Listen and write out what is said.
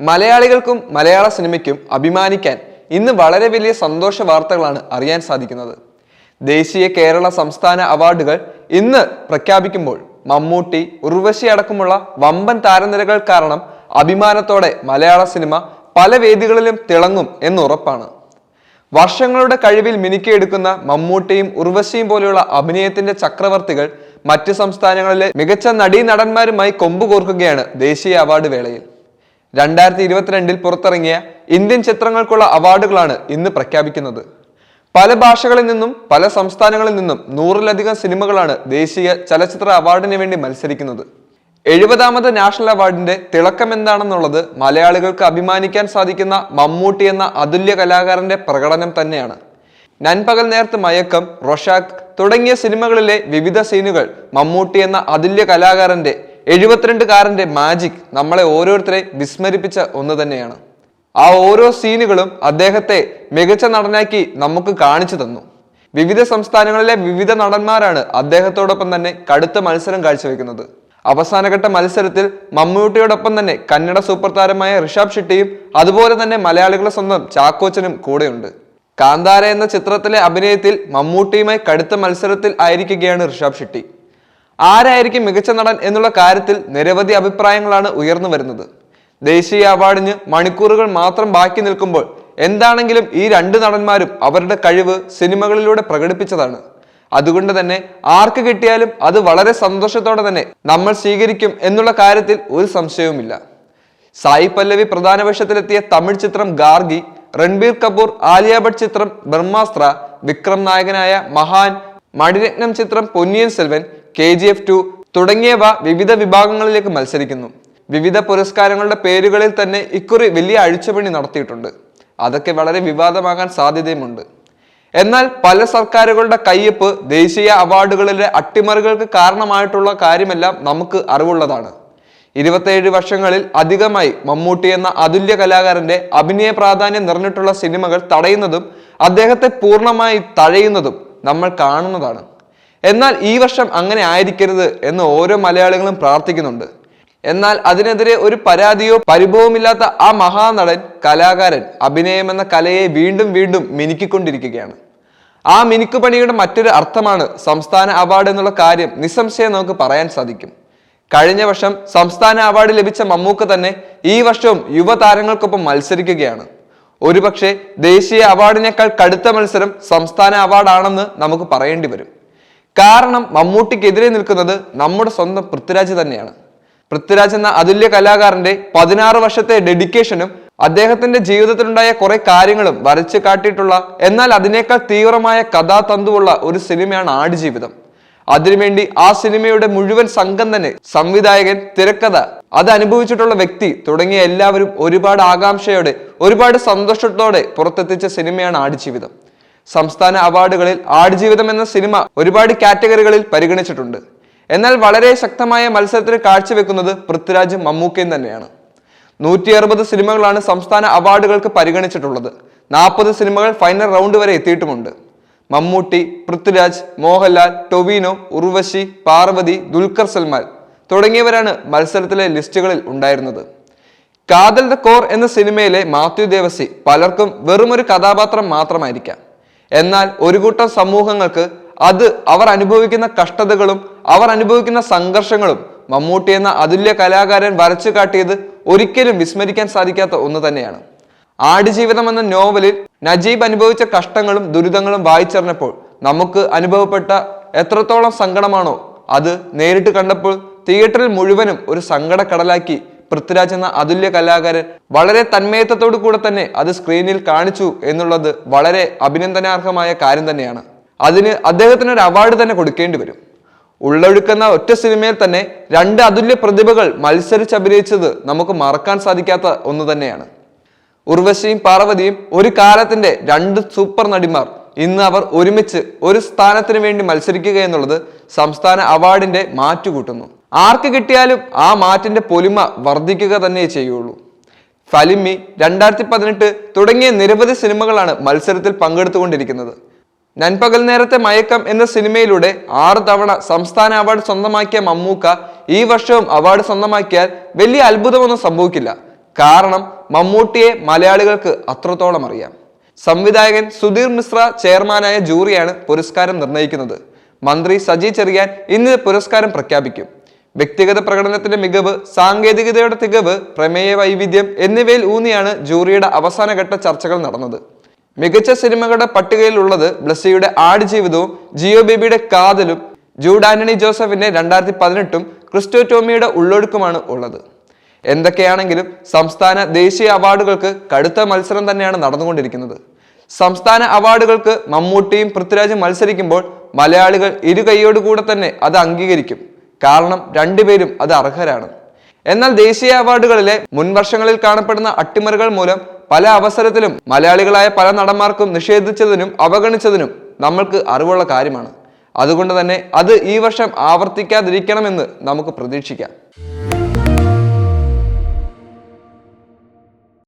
മലയാളികൾക്കും മലയാള സിനിമയ്ക്കും അഭിമാനിക്കാൻ ഇന്ന് വളരെ വലിയ സന്തോഷ വാർത്തകളാണ് അറിയാൻ സാധിക്കുന്നത്. ദേശീയ കേരള സംസ്ഥാന അവാർഡുകൾ ഇന്ന് പ്രഖ്യാപിക്കുമ്പോൾ മമ്മൂട്ടി ഉർവശി അടക്കമുള്ള വമ്പൻ താരനിരകൾ കാരണം അഭിമാനത്തോടെ മലയാള സിനിമ പല വേദികളിലും തിളങ്ങും എന്നുറപ്പാണ്. വർഷങ്ങളുടെ കഴിവിൽ മിനുക്കിയെടുക്കുന്ന മമ്മൂട്ടിയും ഉർവശിയും പോലെയുള്ള അഭിനയത്തിന്റെ ചക്രവർത്തികൾ മറ്റ് സംസ്ഥാനങ്ങളിലെ മികച്ച നടീ നടന്മാരുമായി കൊമ്പുകോർക്കുകയാണ് ദേശീയ അവാർഡ് വേളയിൽ. രണ്ടായിരത്തി ഇരുപത്തിരണ്ടിൽ പുറത്തിറങ്ങിയ ഇന്ത്യൻ ചിത്രങ്ങൾക്കുള്ള അവാർഡുകളാണ് ഇന്ന് പ്രഖ്യാപിക്കുന്നത്. പല ഭാഷകളിൽ നിന്നും പല സംസ്ഥാനങ്ങളിൽ നിന്നും നൂറിലധികം സിനിമകളാണ് ദേശീയ ചലച്ചിത്ര അവാർഡിന് വേണ്ടി മത്സരിക്കുന്നത്. എഴുപതാമത് നാഷണൽ അവാർഡിന്റെ തിളക്കം എന്താണെന്നുള്ളത് മലയാളികൾക്ക് അഭിമാനിക്കാൻ സാധിക്കുന്ന മമ്മൂട്ടി എന്ന അതുല്യ കലാകാരന്റെ പ്രകടനം തന്നെയാണ്. നൻപകൽ നേരത്ത് മയക്കം റൊഷാക്ക് തുടങ്ങിയ സിനിമകളിലെ വിവിധ സീനുകൾ മമ്മൂട്ടി എന്ന അതുല്യ കലാകാരന്റെ എഴുപത്തിരണ്ടുകാരന്റെ മാജിക് നമ്മളെ ഓരോരുത്തരെ വിസ്മരിപ്പിച്ച ഒന്ന് തന്നെയാണ്. ആ ഓരോ സീനുകളും അദ്ദേഹത്തെ മികച്ച നടനാക്കി നമുക്ക് കാണിച്ചു തന്നു. വിവിധ സംസ്ഥാനങ്ങളിലെ വിവിധ നടന്മാരാണ് അദ്ദേഹത്തോടൊപ്പം തന്നെ കടുത്ത മത്സരം കാഴ്ചവെക്കുന്നത്. അവസാനഘട്ട മത്സരത്തിൽ മമ്മൂട്ടിയോടൊപ്പം തന്നെ കന്നഡ സൂപ്പർ താരമായ ഋഷഭ് ഷെട്ടിയും അതുപോലെ തന്നെ മലയാളികളെ സ്വന്തം ചാക്കോച്ചനും കൂടെയുണ്ട്. കാന്താര എന്ന ചിത്രത്തിലെ അഭിനയത്തിൽ മമ്മൂട്ടിയുമായി കടുത്ത മത്സരത്തിൽ ആയിരിക്കുകയാണ് ഋഷഭ് ഷെട്ടി. ആരായിരിക്കും മികച്ച നടൻ എന്നുള്ള കാര്യത്തിൽ നിരവധി അഭിപ്രായങ്ങളാണ് ഉയർന്നു വരുന്നത്. ദേശീയ അവാർഡിന് മണിക്കൂറുകൾ മാത്രം ബാക്കി നിൽക്കുമ്പോൾ എന്താണെങ്കിലും ഈ രണ്ട് നടന്മാരും അവരുടെ കഴിവ് സിനിമകളിലൂടെ പ്രകടിപ്പിച്ചതാണ്. അതുകൊണ്ട് തന്നെ ആർക്ക് കിട്ടിയാലും അത് വളരെ സന്തോഷത്തോടെ തന്നെ നമ്മൾ സ്വീകരിക്കും എന്നുള്ള കാര്യത്തിൽ ഒരു സംശയവുമില്ല. സായി പല്ലവി പ്രധാന വേഷത്തിലെത്തിയ തമിഴ് ചിത്രം ഗാർഗി രൺബീർ കപൂർ ആലിയ ഭട്ട് ചിത്രം ബ്രഹ്മാസ്ത്ര വിക്രം നായകനായ മഹാൻ മണിരത്നം ചിത്രം Ponniyin Selvan K G F two തുടങ്ങിയവ വിവിധ വിഭാഗങ്ങളിലേക്ക് മത്സരിക്കുന്നു. വിവിധ പുരസ്കാരങ്ങളുടെ പേരുകളിൽ തന്നെ ഇക്കുറി വലിയ അഴിച്ചുപണി നടത്തിയിട്ടുണ്ട്. അതൊക്കെ വളരെ വിവാദമാകാൻ സാധ്യതയുമുണ്ട്. എന്നാൽ പല സർക്കാരുകളുടെ കയ്യൊപ്പ് ദേശീയ അവാർഡുകളിലെ അട്ടിമറികൾക്ക് കാരണമായിട്ടുള്ള കാര്യമെല്ലാം നമുക്ക് അറിവുള്ളതാണ്. ഇരുപത്തേഴ് വർഷങ്ങളിൽ അധികമായി മമ്മൂട്ടി എന്ന അതുല്യ കലാകാരന്റെ അഭിനയ പ്രാധാന്യം നിറഞ്ഞിട്ടുള്ള സിനിമകൾ തടയുന്നതും അദ്ദേഹത്തെ പൂർണമായി തഴയുന്നതും നമ്മൾ കാണുന്നതാണ്. എന്നാൽ ഈ വർഷം അങ്ങനെ ആയിരിക്കരുത് എന്ന് ഓരോ മലയാളികളും പ്രാർത്ഥിക്കുന്നുണ്ട്. എന്നാൽ അതിനെതിരെ ഒരു പരാതിയോ പരിഭവമില്ലാത്ത ആ മഹാനടൻ കലാകാരൻ അഭിനയം എന്ന കലയെ വീണ്ടും വീണ്ടും മിനുക്കിക്കൊണ്ടിരിക്കുകയാണ്. ആ മിനുക്കുപണിയുടെ മറ്റൊരു അർത്ഥമാണ് സംസ്ഥാന അവാർഡ് എന്നുള്ള കാര്യം നിസ്സംശയം നമുക്ക് പറയാൻ സാധിക്കും. കഴിഞ്ഞ വർഷം സംസ്ഥാന അവാർഡ് ലഭിച്ച മമ്മൂക്ക തന്നെ ഈ വർഷവും യുവതാരങ്ങൾക്കൊപ്പം മത്സരിക്കുകയാണ്. ഒരുപക്ഷെ ദേശീയ അവാർഡിനേക്കാൾ കടുത്ത മത്സരം സംസ്ഥാന അവാർഡാണെന്ന് നമുക്ക് പറയേണ്ടി വരും. കാരണം മമ്മൂട്ടിക്കെതിരെ നിൽക്കുന്നത് നമ്മുടെ സ്വന്തം പൃഥ്വിരാജ് തന്നെയാണ്. പൃഥ്വിരാജ് എന്ന അതുല്യ കലാകാരന്റെ പതിനാറ് വർഷത്തെ ഡെഡിക്കേഷനും അദ്ദേഹത്തിന്റെ ജീവിതത്തിലുണ്ടായ കുറെ കാര്യങ്ങളും വരച്ചു കാട്ടിയിട്ടുള്ള എന്നാൽ അതിനേക്കാൾ തീവ്രമായ കഥാതന്തുവുള്ള ഒരു സിനിമയാണ് ആടുജീവിതം. അതിനുവേണ്ടി ആ സിനിമയുടെ മുഴുവൻ സംഘം തന്നെ സംവിധായകൻ തിരക്കഥ അത് അനുഭവിച്ചിട്ടുള്ള വ്യക്തി തുടങ്ങിയ എല്ലാവരും ഒരുപാട് ആകാംക്ഷയോടെ ഒരുപാട് സന്തോഷത്തോടെ പുറത്തെത്തിച്ച സിനിമയാണ് ആടുജീവിതം. സംസ്ഥാന അവാർഡുകളിൽ ആടുജീവിതം എന്ന സിനിമ ഒരുപാട് കാറ്റഗറികളിൽ പരിഗണിച്ചിട്ടുണ്ട്. എന്നാൽ വളരെ ശക്തമായ മത്സരത്തിന് കാഴ്ചവെക്കുന്നത് പൃഥ്വിരാജും മമ്മൂക്കയും തന്നെയാണ്. നൂറ്റി അറുപത് സിനിമകളാണ് സംസ്ഥാന അവാർഡുകൾക്ക് പരിഗണിച്ചിട്ടുള്ളത്. നാൽപ്പത് സിനിമകൾ ഫൈനൽ റൗണ്ട് വരെ എത്തിയിട്ടുമുണ്ട്. മമ്മൂട്ടി പൃഥ്വിരാജ് മോഹൻലാൽ ടൊവിനോ ഉർവശി പാർവതി ദുൽഖർ സൽമാൻ തുടങ്ങിയവരാണ് മത്സരത്തിലെ ലിസ്റ്റുകളിൽ ഉണ്ടായിരുന്നത്. കാതൽ ദ കോർ എന്ന സിനിമയിലെ മാത്യു ദേവസി പലർക്കും വെറുമൊരു കഥാപാത്രം മാത്രമായിരിക്കാം. എന്നാൽ ഒരു കൂട്ടം സമൂഹങ്ങൾക്ക് അത് അവർ അനുഭവിക്കുന്ന കഷ്ടതകളും അവർ അനുഭവിക്കുന്ന സംഘർഷങ്ങളും മമ്മൂട്ടി എന്ന അതുല്യ കലാകാരൻ വരച്ചു കാട്ടിയത് ഒരിക്കലും വിസ്മരിക്കാൻ സാധിക്കാത്ത ഒന്ന് തന്നെയാണ്. ആടുജീവിതം എന്ന നോവലിൽ നജീബ് അനുഭവിച്ച കഷ്ടങ്ങളും ദുരിതങ്ങളും വായിച്ചറിഞ്ഞപ്പോൾ നമുക്ക് അനുഭവപ്പെട്ട എത്രത്തോളം സങ്കടമാണോ അത് നേരിട്ട് കണ്ടപ്പോൾ തിയേറ്ററിൽ മുഴുവനും ഒരു സങ്കടക്കടലാക്കി പൃഥ്വിരാജ് എന്ന അതുല്യ കലാകാരൻ വളരെ തന്മയത്വത്തോടു കൂടെ തന്നെ അത് സ്ക്രീനിൽ കാണിച്ചു എന്നുള്ളത് വളരെ അഭിനന്ദനാർഹമായ കാര്യം തന്നെയാണ്. അതിന് അദ്ദേഹത്തിന് ഒരു അവാർഡ് തന്നെ കൊടുക്കേണ്ടി വരും. ഉള്ളൊഴുക്കുന്ന ഒറ്റ സിനിമയിൽ തന്നെ രണ്ട് അതുല്യ പ്രതിഭകൾ മത്സരിച്ച് അഭിനയിച്ചത് നമുക്ക് മറക്കാൻ സാധിക്കാത്ത ഒന്ന് തന്നെയാണ്. ഉർവശിയും പാർവതിയും ഒരു കാലത്തിന്റെ രണ്ട് സൂപ്പർ നടിമാർ ഇന്ന് അവർ ഒരുമിച്ച് ഒരു സ്ഥാനത്തിന് വേണ്ടി മത്സരിക്കുക എന്നുള്ളത് സംസ്ഥാന അവാർഡിന്റെ മാറ്റുകൂട്ടുന്നു. ആർക്ക് കിട്ടിയാലും ആ മാറ്റിന്റെ പൊലിമ വർദ്ധിക്കുക തന്നെ ചെയ്യുള്ളൂ. ഫലിമി രണ്ടായിരത്തി പതിനെട്ട് തുടങ്ങിയ നിരവധി സിനിമകളാണ് മത്സരത്തിൽ പങ്കെടുത്തുകൊണ്ടിരിക്കുന്നത്. നൻപകൽ നേരത്തെ മയക്കം എന്ന സിനിമയിലൂടെ ആറ് തവണ സംസ്ഥാന അവാർഡ് സ്വന്തമാക്കിയ മമ്മൂക്ക ഈ വർഷവും അവാർഡ് സ്വന്തമാക്കിയാൽ വലിയ അത്ഭുതമൊന്നും സംഭവിക്കില്ല. കാരണം മമ്മൂട്ടിയെ മലയാളികൾക്ക് അത്രത്തോളം അറിയാം. സംവിധായകൻ സുധീർ മിശ്ര ചെയർമാനായ ജൂറിയാണ് പുരസ്കാരം നിർണയിക്കുന്നത് മന്ത്രി സജി ചെറിയാൻ ഇന്ന് പുരസ്കാരം പ്രഖ്യാപിക്കും. വ്യക്തിഗത പ്രകടനത്തിന്റെ മികവ് സാങ്കേതികതയുടെ തികവ് പ്രമേയ വൈവിധ്യം എന്നിവയിൽ ഊന്നിയാണ് ജൂറിയുടെ അവസാനഘട്ട ചർച്ചകൾ നടന്നത്. മികച്ച സിനിമകളുടെ പട്ടികയിലുള്ളത് ബ്ലസ്സിയുടെ ആടുജീവിതവും ജിയോ ബേബിയുടെ കാതലും ജൂഡ് ആന്റണി ജോസഫിന്റെ രണ്ടായിരത്തി പതിനെട്ടും ക്രിസ്റ്റോ ടോമിയുടെ ഉള്ളൊഴുക്കുമാണ് ഉള്ളത്. എന്തൊക്കെയാണെങ്കിലും സംസ്ഥാന ദേശീയ അവാർഡുകൾക്ക് കടുത്ത മത്സരം തന്നെയാണ് നടന്നുകൊണ്ടിരിക്കുന്നത്. സംസ്ഥാന അവാർഡുകൾക്ക് മമ്മൂട്ടിയും പൃഥ്വിരാജും മത്സരിക്കുമ്പോൾ മലയാളികൾ ഇരു കൈയോടുകൂടെ തന്നെ അത് അംഗീകരിക്കും. കാരണം രണ്ടുപേരും അത് അർഹരാണ്. എന്നാൽ ദേശീയ അവാർഡുകളിലെ മുൻവർഷങ്ങളിൽ കാണപ്പെടുന്ന അട്ടിമറികൾ മൂലം പല അവസരത്തിലും മലയാളികളായ പല നടന്മാർക്കും നിഷേധിച്ചതിനും അവഗണിച്ചതിനും നമ്മൾക്ക് അറിവുള്ള കാര്യമാണ്. അതുകൊണ്ട് തന്നെ അത് ഈ വർഷം ആവർത്തിക്കാതിരിക്കണമെന്ന് നമുക്ക് പ്രതീക്ഷിക്കാം.